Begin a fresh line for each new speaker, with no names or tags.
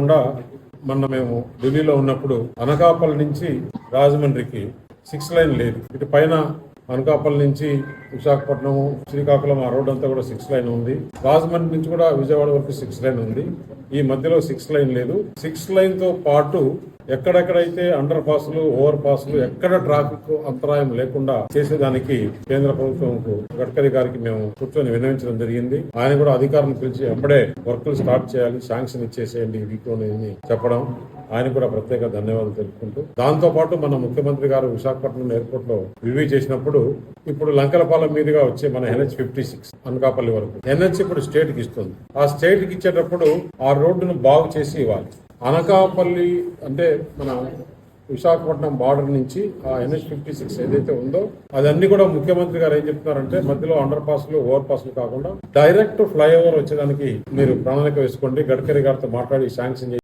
కాకుండా మొన్న మేము ఢిల్లీలో ఉన్నప్పుడు అనకాపల్లి నుంచి రాజమండ్రికి సిక్స్ లైన్ లేదు. ఇటు పైన అనకాపల్లి నుంచి విశాఖపట్నం శ్రీకాకుళం ఆ రోడ్ అంతా కూడా సిక్స్ లైన్ ఉంది. రాజమండ్రి నుంచి కూడా విజయవాడ వరకు సిక్స్ లైన్ ఉంది. ఈ మధ్యలో సిక్స్ లైన్ లేదు. సిక్స్ లైన్తో పాటు ఎక్కడెక్కడైతే అండర్ పాస్లు ఓవర్ పాస్లు ఎక్కడ ట్రాఫిక్ అంతరాయం లేకుండా చేసేదానికి కేంద్ర ప్రభుత్వం గడ్కరీ గారికి మేము కూర్చొని విన్నవించడం జరిగింది. ఆయన కూడా అధికారులను పిలిచి అప్పుడే వర్కులు స్టార్ట్ చేయాలి శాంక్షన్ ఇచ్చేసేయండి ఈ చెప్పడం. ఆయన కూడా ప్రత్యేక ధన్యవాదాలు తెలుపుకుంటూ. దాంతో పాటు మన ముఖ్యమంత్రి గారు విశాఖపట్నం ఎయిర్పోర్ట్లో రివ్యూ చేసినప్పుడు ఇప్పుడు లంకలపాలెం మీదుగా వచ్చే మన ఎన్హెచ్ ఫిఫ్టీ సిక్స్ అనకాపల్లి వరకు. ఎన్హెచ్ ఇప్పుడు స్టేట్కి ఇస్తుంది. ఆ స్టేట్కి ఇచ్చేటప్పుడు ఆ రోడ్డును బాగు చేసి ఇవ్వాలి. అనకాపల్లి అంటే మన విశాఖపట్నం బార్డర్ నుంచి ఆ ఎన్హెచ్ ఫిఫ్టీ సిక్స్ ఏదైతే ఉందో అదన్నీ కూడా ముఖ్యమంత్రి గారు ఏం చెప్తున్నారంటే మధ్యలో అండర్ పాస్లు ఓవర్ పాస్లు కాకుండా డైరెక్ట్ ఫ్లైఓవర్ వచ్చేదానికి మీరు ప్రణాళిక వేసుకోండి. గడ్కరీ గారితో మాట్లాడి శాంక్షన్ చేసి